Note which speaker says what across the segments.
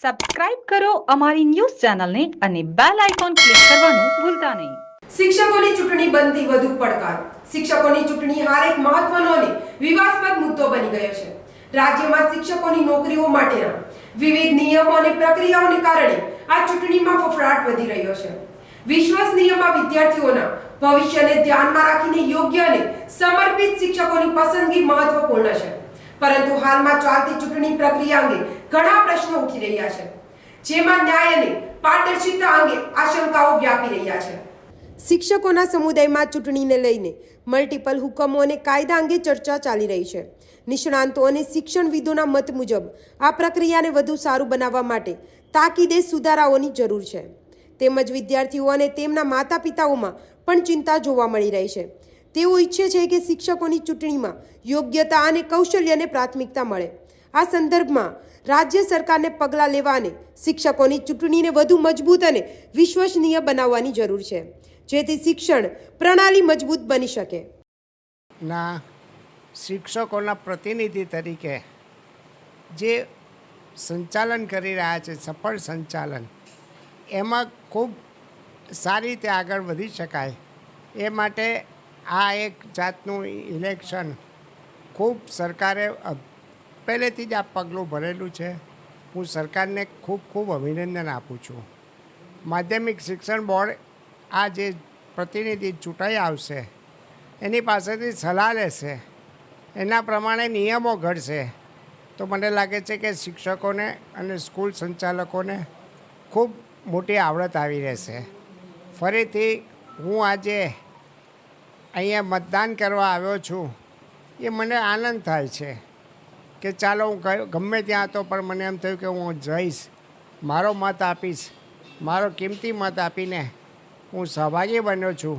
Speaker 1: subscribe કરો અમારી news ચેનલને અને બેલ આઇકોન ક્લિક કરવાનું ભૂલતા નહીં
Speaker 2: શિક્ષકોની ચૂંટણી બનતી વધુ પડકાર શિક્ષકોની ચૂંટણી હાલ એક મહત્વનો અને વિવાદસ્પદ મુદ્દો બની ગયો છે રાજ્યમાં શિક્ષકોની નોકરીઓ માટેના વિવિધ નિયમો અને પ્રક્રિયાઓને કારણે આ ચૂંટણીમાં ફફડાટ વધી રહ્યો છે વિશ્વસનીયમાં વિદ્યાર્થીઓના ભવિષ્યને ધ્યાનમાં રાખીને યોગ્ય અને સમર્પિત શિક્ષકોની પસંદગી મહત્વપૂર્ણ છે પરંતુ હાલમાં ચાલતી ચૂંટણી પ્રક્રિયા અંગે ઘણા પ્રશ્નો ઉઠી રહ્યા છે જેમાં ન્યાય અને પારદર્શિતા અંગે આશંકાઓ વ્યાપી રહ્યા છે
Speaker 3: શિક્ષકોના સમુદાયમાં ચૂંટણીને લઈને મલ્ટિપલ હુકમો અને કાયદા અંગે ચર્ચા ચાલી રહી છે નિષ્ણાંતો અને શિક્ષણવિદોના મત મુજબ આ પ્રક્રિયાને વધુ સારું બનાવવા માટે તાકીદે સુધારાઓની જરૂર છે તેમજ વિદ્યાર્થીઓ અને તેમના માતા પિતાઓમાં પણ ચિંતા જોવા મળી રહી છે તેઓ ઈચ્છે છે કે શિક્ષકોની ચૂંટણીમાં યોગ્યતા અને કૌશલ્યને પ્રાથમિકતા મળે આ સંદર્ભમાં રાજ્ય સરકારને પગલાં લેવા શિક્ષકોની ચૂંટણીને વધુ મજબૂત અને વિશ્વસનીય બનાવવાની જરૂર છે જેથી શિક્ષણ પ્રણાલી મજબૂત બની શકે
Speaker 4: ના શિક્ષકોના પ્રતિનિધિ તરીકે જે સંચાલન કરી રહ્યા છે સફળ સંચાલન એમાં ખૂબ સારી રીતે આગળ વધી શકાય એ માટે આ એક જાતનું ઇલેક્શન ખૂબ સરકારે પહેલેથી જ આ પગલું ભરેલું છે હું સરકારને ખૂબ ખૂબ અભિનંદન આપું છું માધ્યમિક શિક્ષણ બોર્ડ આ જે પ્રતિનિધિ ચૂંટાઈ આવશે એની પાસેથી સલાહ લેશે એના પ્રમાણે નિયમો ઘડશે તો મને લાગે છે કે શિક્ષકોને અને સ્કૂલ સંચાલકોને ખૂબ મોટી આવડત આવી રહેશે ફરીથી હું આજે અહીંયા મતદાન કરવા આવ્યો છું એ મને આનંદ થાય છે કે ચાલો હું ગમે ત્યાં હતો પણ મને એમ થયું કે હું જઈશ મારો મત આપીશ મારો કિંમતી મત આપીને હું સહભાગી બન્યો છું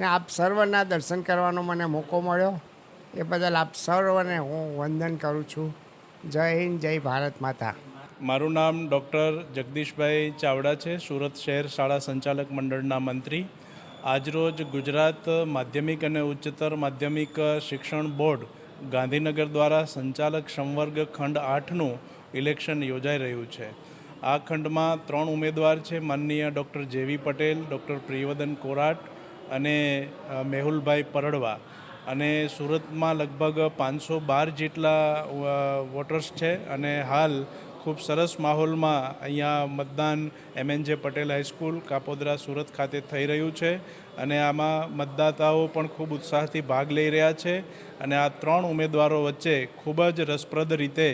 Speaker 4: અને આપ સર્વના દર્શન કરવાનો મને મોકો મળ્યો એ બદલ આપ સર્વને હું વંદન કરું છું જય હિન્દ જય ભારત માતા
Speaker 5: મારું નામ ડૉક્ટર જગદીશભાઈ ચાવડા છે સુરત શહેર શાળા સંચાલક મંડળના મંત્રી આજરોજ ગુજરાત માધ્યમિક અને ઉચ્ચતર માધ્યમિક શિક્ષણ બોર્ડ ગાંધીનગર દ્વારા સંચાલક સંવર્ગ ખંડ આઠનું ઇલેક્શન યોજાઈ રહ્યું છે આ ખંડમાં ત્રણ ઉમેદવાર છે માનનીય ડૉક્ટર જેવી પટેલ ડૉક્ટર પ્રિયવદન કોરાટ અને મેહુલભાઈ પરડવા અને સુરતમાં લગભગ પાંચસો બાર જેટલા વોટર્સ છે અને હાલ ખૂબ સરસ માહોલમાં અહીંયા મતદાન જે પટેલ હાઈસ્કૂલ કાપોદરા સુરત ખાતે થઈ રહ્યું છે અને આમાં મતદાતાઓ પણ ખૂબ ઉત્સાહથી ભાગ લઈ રહ્યા છે અને આ ત્રણ ઉમેદવારો વચ્ચે ખૂબ જ રસપ્રદ રીતે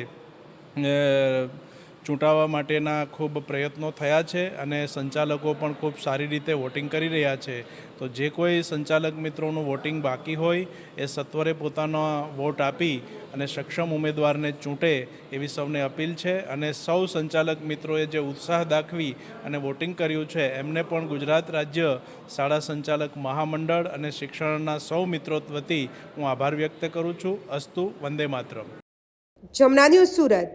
Speaker 5: ચૂંટાવા માટેના ખૂબ પ્રયત્નો થયા છે અને સંચાલકો પણ ખૂબ સારી રીતે વોટિંગ કરી રહ્યા છે તો જે કોઈ સંચાલક મિત્રોનું વોટિંગ બાકી હોય એ સત્વરે પોતાનો વોટ આપી અને સક્ષમ ઉમેદવારને ચૂંટે એવી સૌને અપીલ છે અને સૌ સંચાલક મિત્રોએ જે ઉત્સાહ દાખવી અને વોટિંગ કર્યું છે એમને પણ ગુજરાત રાજ્ય શાળા સંચાલક મહામંડળ અને શિક્ષણના સૌ મિત્રો વતી હું આભાર વ્યક્ત કરું છું અસ્તુ વંદે માત્ર
Speaker 1: જમના ન્યૂઝ સુરત